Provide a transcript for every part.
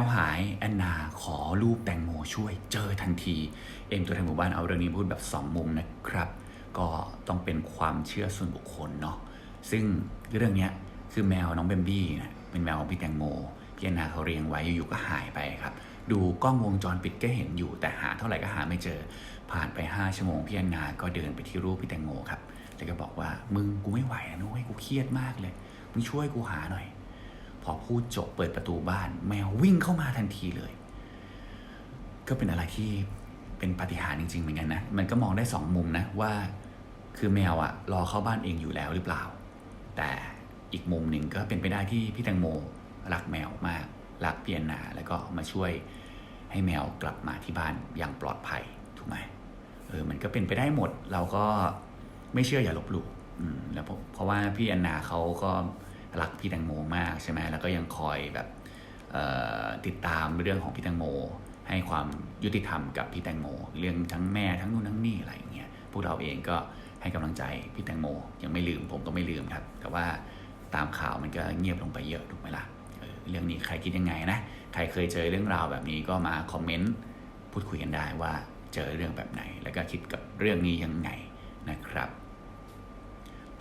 วหายแอนนาขอรูปแตงโมช่วยเจอทันที เอ็มตัวแทนหมู่บ้านเอาเรื่องนี้พูดแบบสองมุมนะครับ ก็ต้องเป็นความเชื่อส่วนบุคคลเนาะซึ่งเรื่องนี้คือแมวน้องเบมบี้นะเป็นแมวของพี่แตงโมพี่แอนนาเขาเรียงไว้อยู่ๆก็หายไปครับ ดูกล้องวงจรปิดก็เห็นอยู่แต่หาเท่าไหร่ก็หาไม่เจอ ผ่านไป 5 ชั่วโมงพี่แอนนาก็เดินไปที่รูปพี่แตงโมครับแล้วก็บอกว่ามึงกูไม่ไหวแล้วนุ้ยกูเครียดมากเลยมึงช่วยกูหาหน่อย พูดจบเปิดประตูบ้าน แมววิ่งเข้ามาทันทีเลย ก็เป็นอะไรที่เป็นปาฏิหาริย์จริง ๆ เหมือนกันนะ มันก็มองได้สองมุมนะว่า คือแมวอะรอเข้าบ้านเองอยู่แล้วหรือเปล่า แต่อีกมุมหนึ่งก็เป็นไปได้ที่พี่แตงโมรักแมวมากรักเพียนนาแล้วก็มาช่วยให้แมวกลับมาที่บ้านอย่างปลอดภัยถูกไหมเออมันก็เป็นไปได้หมด เราก็ไม่เชื่ออย่าลบหลู่อืมแล้วเพราะว่าพี่แอนนาเขาก็ รักพี่แตงโมมากใช่ไหมแล้วก็ยังคอยแบบติดตามเรื่องของพี่แตงโม ให้ความยุติธรรมกับพี่แตงโม เรื่องทั้งแม่ทั้งนู่นทั้งนี่อะไรอย่างเงี้ยพวกเราเองก็ให้กำลังใจพี่แตงโม ยังไม่ลืมผมก็ไม่ลืมครับ แต่ว่าตามข่าวมันก็เงียบลงไปเยอะถูกไหมล่ะเรื่องนี้ใครคิดยังไงนะใครเคยเจอเรื่องราวแบบนี้ก็มาคอมเมนต์พูดคุยกันได้ว่าเจอเรื่องแบบไหน แล้วก็คิดกับเรื่องนี้ยังไงนะครับ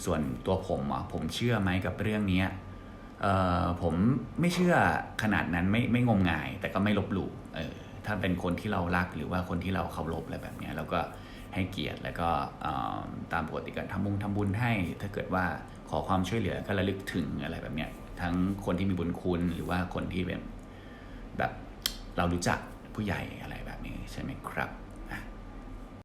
ส่วนตัวผมอะผมเชื่อไหมกับเรื่องนี้เอ่อผมไม่เชื่อขนาดนั้นไม่ไม่งมงาย แต่ก็ไม่ลบหลู่เออถ้าเป็นคนที่เรารักหรือว่าคนที่เราเคารพอะไรแบบนี้เราก็ให้เกียรติแล้วก็อ่อตามปกติก็ทำบุญทำบุญให้ ถ้าเกิดว่าขอความช่วยเหลือก็ระลึกถึงอะไรแบบเนี้ยทั้งคนที่มีบุญคุณหรือว่าคนที่แบบแบบเรารู้จักผู้ใหญ่อะไรแบบนี้ใช่ไหมครับ